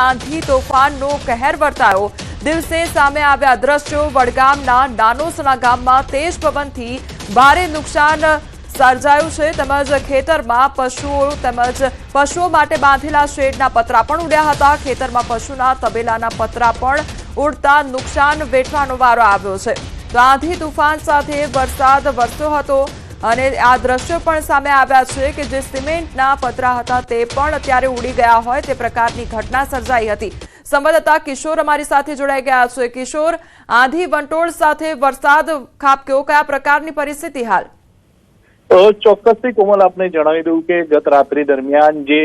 આંધી તોફાનનો કહેર વર્તાયો. દિવસે સામે આવ્યા દ્રશ્યો વડગામના નાનોસણા ગામમાં તેજ પવનથી ભારે નુકસાન સર્જાયું છે. તેમજ ખેતરમાં પશુઓ તેમજ પશુઓ માટે બાંધેલા શેડના પતરા પણ ઉડ્યા હતા. ખેતરમાં પશુના તબેલાના પતરા પણ ઉડતા નુકસાન વેઠવાનો વારો આવ્યો છે. તો આંધી તુફાન સાથે વરસાદ વરસ્યો હતો. અને આ દ્રશ્યો પણ સામે આવ્યા છે કે જે સિમેન્ટના પતરા હતા તે પણ અત્યારે ઉડી ગયા હોય તે પ્રકારની ઘટના સર્જાઈ હતી. સંવાદદાતા કિશોર અમારી સાથે જોડાઈ ગયા છે. કિશોર, આંધી વંટોળ સાથે વરસાદ ખાબક્યો. કયા પ્રકારની પરિસ્થિતિ હાલ? ચોક્કસથી કોમલ આપને જણાવી દઉં કે ગત રાત્રિ દરમિયાન જે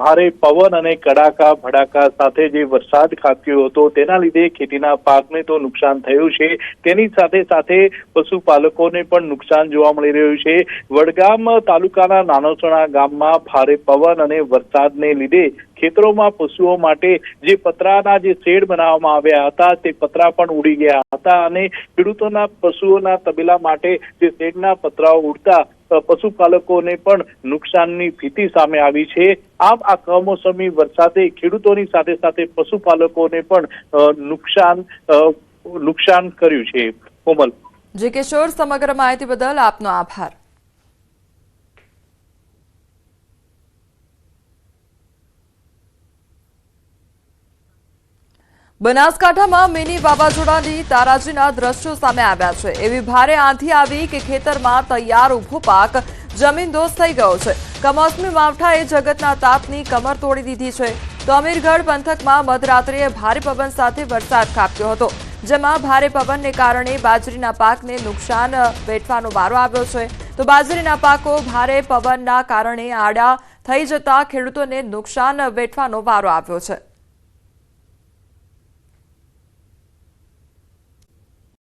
ભારે પવન અને કડાકા ભડાકા સાથે જે વરસાદ ખાબક્યો હતો, તેના લીધે ખેતીના પાકને તો નુકસાન થયું છે. તેની સાથે સાથે પશુપાલકોને પણ નુકસાન જોવા મળી રહ્યું છે. વડગામ તાલુકાના નાનોસણા ગામમાં ભારે પવન અને વરસાદને લીધે ખેતરોમાં પશુઓ માટે જે પતરાના જે શેડ બનાવવામાં આવ્યા હતા, તે પતરા પણ ઉડી ગયા હતા અને ખેડૂતોના પશુઓના તબેલા માટે જે શેડના પતરાઓ ઉડતા પશુપાલકોને પણ નુકસાનની ભીતિ સામે આવી છે. આમ આ કમોસમી વરસાદે ખેડૂતોની સાથે સાથે પશુપાલકોને પણ નુકસાન નુકસાન કર્યું છે. કોમલ. જી કિશોર, સમગ્ર માહિતી બદલ આપનો આભાર. બનાસકાંઠામાં મિની વાવાઝોડાની તારાજીના દ્રશ્યો સામે આવ્યા છે. એવી ભારે આંધી આવી કે ખેતરમાં તૈયાર ઊભો પાક જમીનદોસ્ત થઈ ગયો છે. કમોસમી માવઠાએ જગતના તાપની કમર તોડી દીધી છે. તો અમીરગઢ પંથકમાં મધરાત્રિએ ભારે પવન સાથે વરસાદ ખાબક્યો હતો, જેમાં ભારે પવનને કારણે બાજરીના પાકને નુકસાન વેઠવાનો વારો આવ્યો છે. તો બાજરીના પાકો ભારે પવનના કારણે આડા થઈ જતા ખેડૂતોને નુકસાન વેઠવાનો વારો આવ્યો છે.